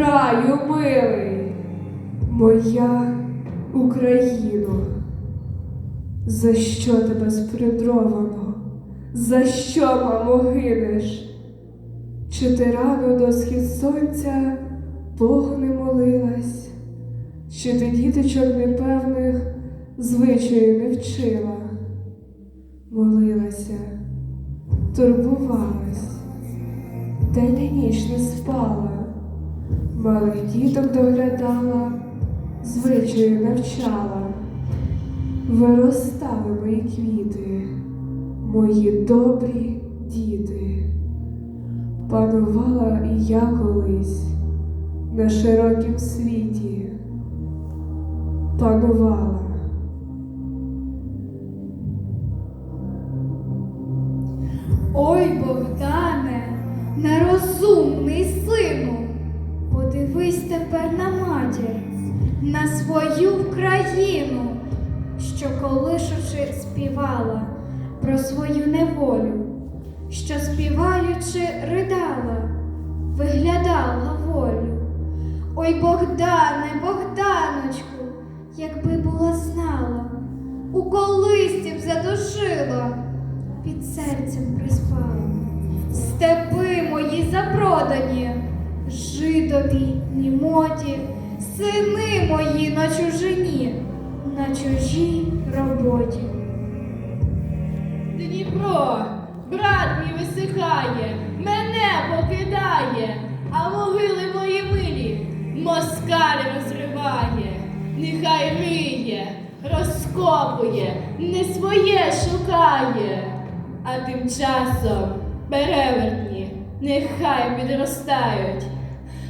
Краю милий, моя Україно, за що тебе спридровано? За що, мамо, гинеш? Чи ти рано до схід сонця Богу не молилась? Чи ти діточок непевних звичаю не вчила? Молилася, турбувалась, день і ніч не спала, малих діток доглядала, звичаю навчала. Виростали мої квіти, мої добрі діти. Панувала і я колись на широкім світі. Панувала. Ой, Богдане, нерозумний тепер на матір, на свою країну, що колишучи співала про свою неволю, що співаючи ридала, виглядала волю. Ой, Богдане, Богданочку, якби була знала, у колисці б задушила під серцем приспала. Степи мої запродані, жидові німоті, сини мої на чужині, на чужій роботі. Дніпро, брат мій висихає, мене покидає, а могили мої милі москаль розриває, нехай риє, розкопує, не своє шукає, а тим часом перевертні нехай підростають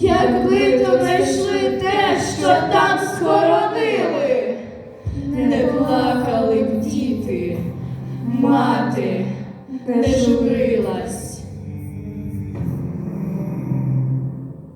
якби то знайшли те, що там схоронили, не плакали б діти, мати не журилась.